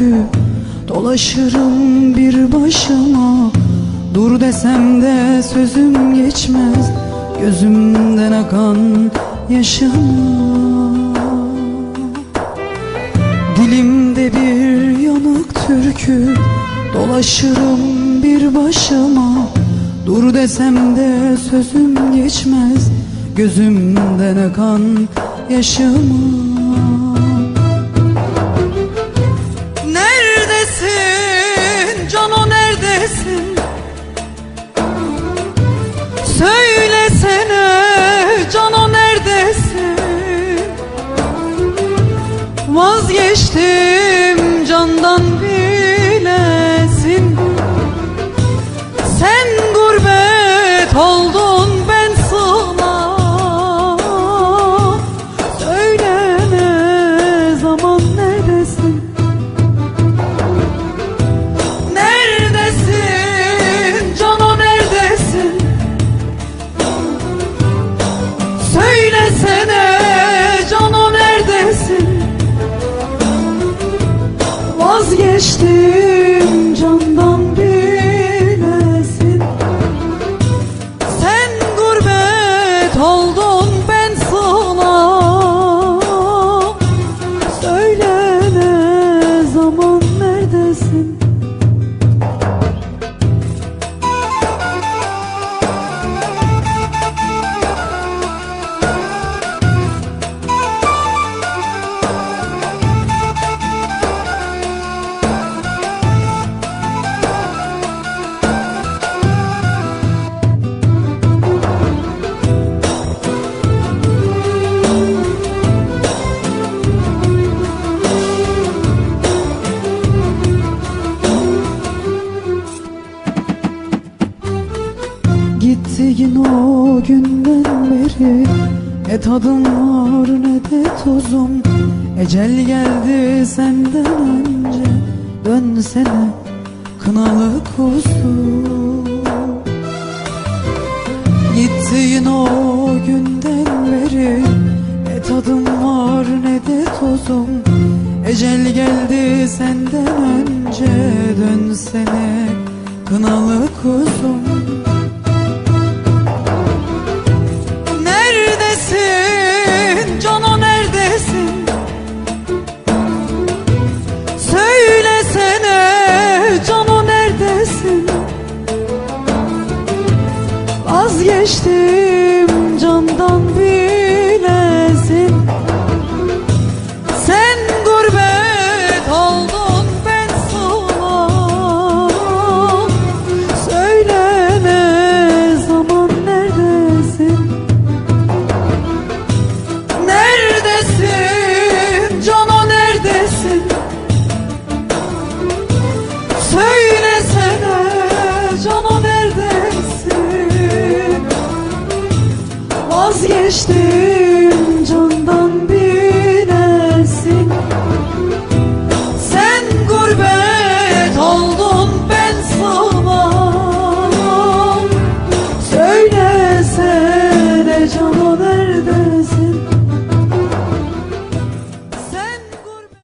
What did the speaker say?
türkü Dolaşırım bir başıma. Dur desem de sözüm geçmez Gözümden akan yaşıma Dilimde bir yanık türkü Dolaşırım bir başıma. Dur desem de sözüm geçmez Gözümden akan yaşıma Vazgeçtim candan bilesin Sen Vazgeçtim Gittiğin o günden beri Ne tadım var ne de tuzum. Ecel geldi senden önce Dönsene kınalı kuzum. Gittiğin o günden beri Ne tadım var ne de tuzum. Ecel geldi senden önce Dönsene kınalı kuzum Vazgeçtim candan Vazgeçtim